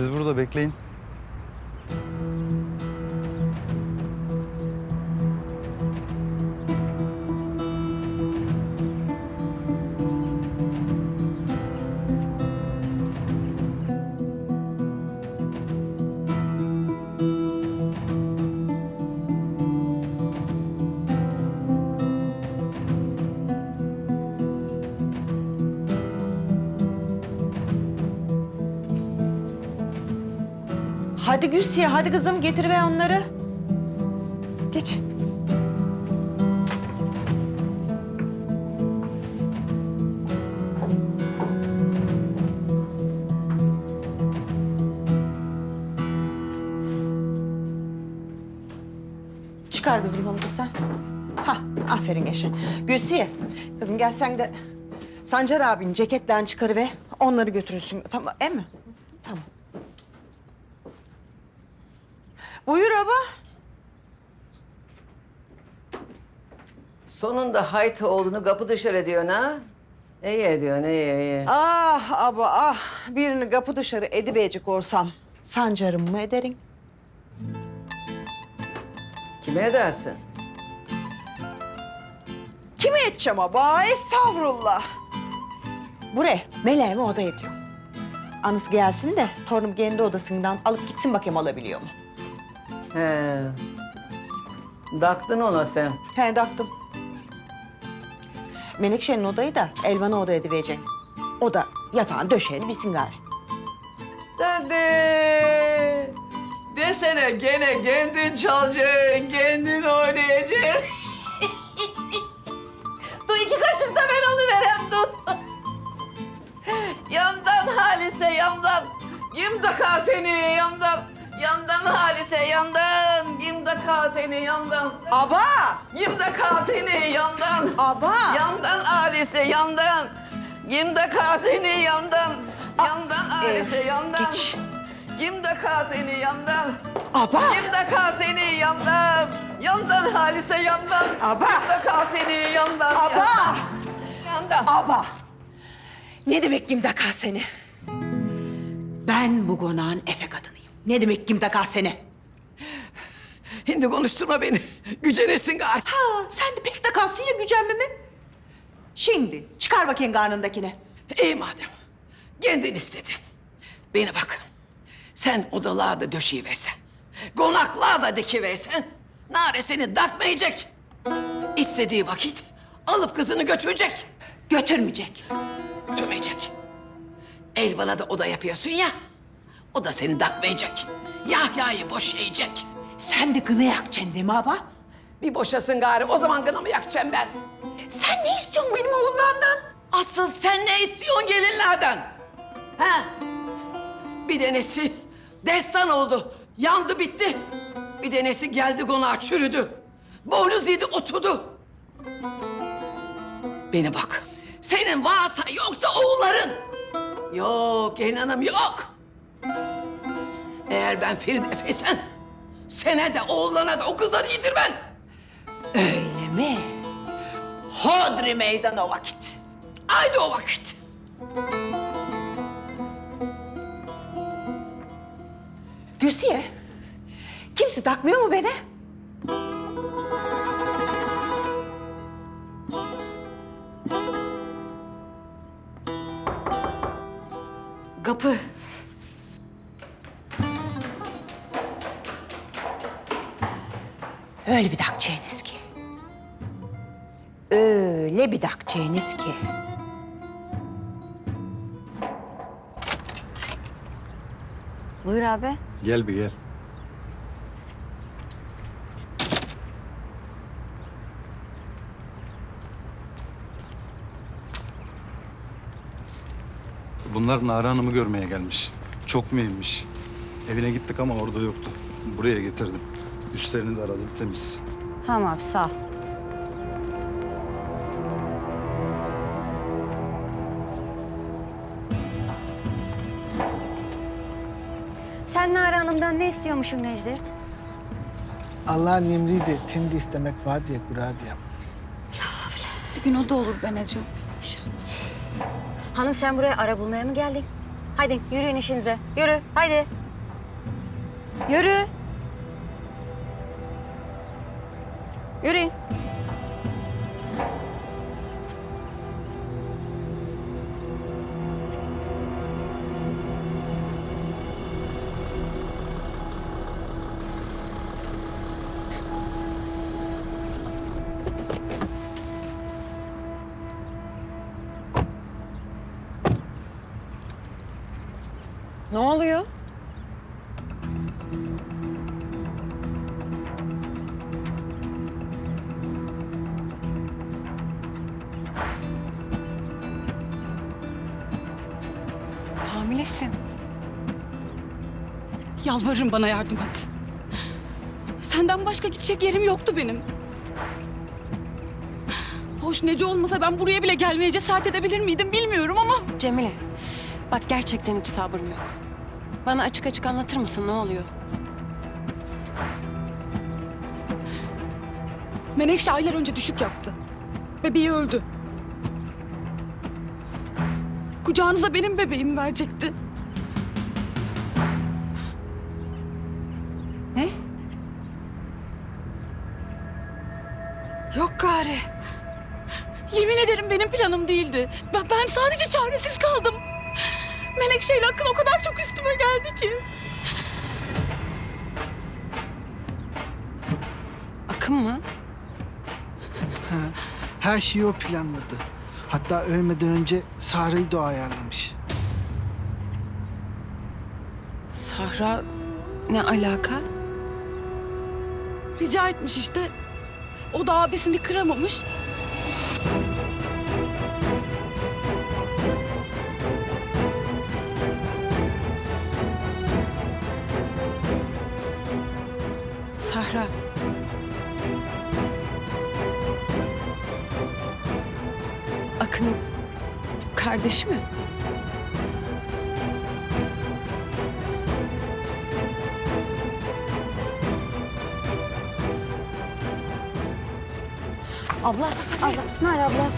Siz burada bekleyin. Hadi Gülsiye, hadi kızım getir ve onları. Geç. Çıkar kızım onu da sen. Ha, aferin Eşen. Gülsiye, kızım gel sen de Sancar abinin ceketten çıkarı ve onları götürürsün. Tamam, e mi? Tamam. Buyur baba. Sonunda Hayt oğlunu kapı dışarı ediyorsun ha? İyi ediyorsun, iyi iyi. Ah aba ah. Birini kapı dışarı edivecek olsam sancarım mı ederim? Kime edersin? Kime edeceğim aba? Estağfurullah. Buraya meleğimi oda ediyor. Anısı gelsin de torunum kendi odasından alıp gitsin bakayım alabiliyor mu? He. Daktın ona sen. He taktım. Menekşe'nin odayı da Elvan'a oda edivereceksin. O da yatağın döşeğini bilsin gari. Dede. Desene gene kendin çalacaksın, kendin oynayacaksın. Dur iki kaşık da ben onu verem tut. yandan Halise yandan. Kim daka seni yandan. Yandan Halise yandan. Kim daka seni yandan. Aba! Kim daka seni yandan. Aba! Yandan Halise yandan. Kim daka seni yandan. Yandan Halise Ee, yandan. geç. Kim daka seni yandan. Aba! Kim daka seni yandan. Yandan Halise yandan. Aba! Kim daka seni yandan. Aba! Yandan. Aba! Ne demek kimdaka seni? Ben bu konağın efe. Ne demek kimdaka seni? Şimdi konuşturma beni. Gücenirsin gari. Ha, sen de pek de kalsın ya gücenme mi? Şimdi çıkar bakayım karnındakini. İyi madem. Kendin istedin. Beni bak. Sen odalığa da döşeyiversen. Konaklığa da dikiversen. Nare seni takmayacak. İstediği vakit alıp kızını götürecek. Götürmeyecek. Götürmeyecek. Elvan'a da oda yapıyorsun ya. O da seni takmayacak. Yahya'yı boşayacak. Sen de gına yakacaksın değil mi aba? Bir boşasın gari. O zaman gına mı yakacağım ben? Sen ne istiyorsun benim oğullardan? Asıl sen ne istiyorsun gelinlerden? Ha? Bir denesi destan oldu. Yandı bitti. Bir denesi geldi konağa çürüdü. Boynuz yedi oturdu. Beni bak. Senin varsa yoksa oğulların. Yok gelin hanım yok. Eğer ben Ferit Efe'ysen... ...sene de oğullarına da o kızları yedirmen. Öyle mi? Hodri meydan o vakit. Haydi o vakit. Gülsiye, kimse takmıyor mu beni? Kapı. Öyle bir dakçayınız ki. Öyle bir dakçayınız ki. Buyur abi. Gel bir gel. Bunlar Nare Hanım'ı görmeye gelmiş. Çok mühimmiş. Evine gittik ama orada yoktu. Buraya getirdim. Üstlerini de aradım temiz. Tamam abi sağ ol. Sen Nare Hanım'dan ne istiyormuşsun Necdet? Allah'ın emriydi seni de istemek var diye kurabiyem. Bir gün o da olur Beneciğim. Hanım sen buraya ara bulmaya mı geldin? Haydi yürüyün işinize. Yürü haydi. Yürü. Yürüyün. Ne oluyor? Hamilesin. Yalvarırım bana yardım et. Senden başka gidecek yerim yoktu benim. Hoş nece olmasa ben buraya bile gelmeye cesaret edebilir miydim bilmiyorum ama... Cemile, bak gerçekten hiç sabrım yok. Bana açık açık anlatır mısın ne oluyor? Menekşe aylar önce düşük yaptı. Bebeği öldü. Kucağınıza benim bebeğimi verecekti. Ne? Yok gari. Yemin ederim benim planım değildi. Ben, ben sadece çaresiz kaldım. Menekşe ile akıl o kadar çok üstüme geldi ki. Akın mı? Ha, her şeyi o planladı. Hatta ölmeden önce Sahra'yı da o ayarlamış. Sahra ne alaka? Rica etmiş işte. O da abisini kıramamış. Sahra. Akın kardeşi mi? Abla, abla, Nare abla.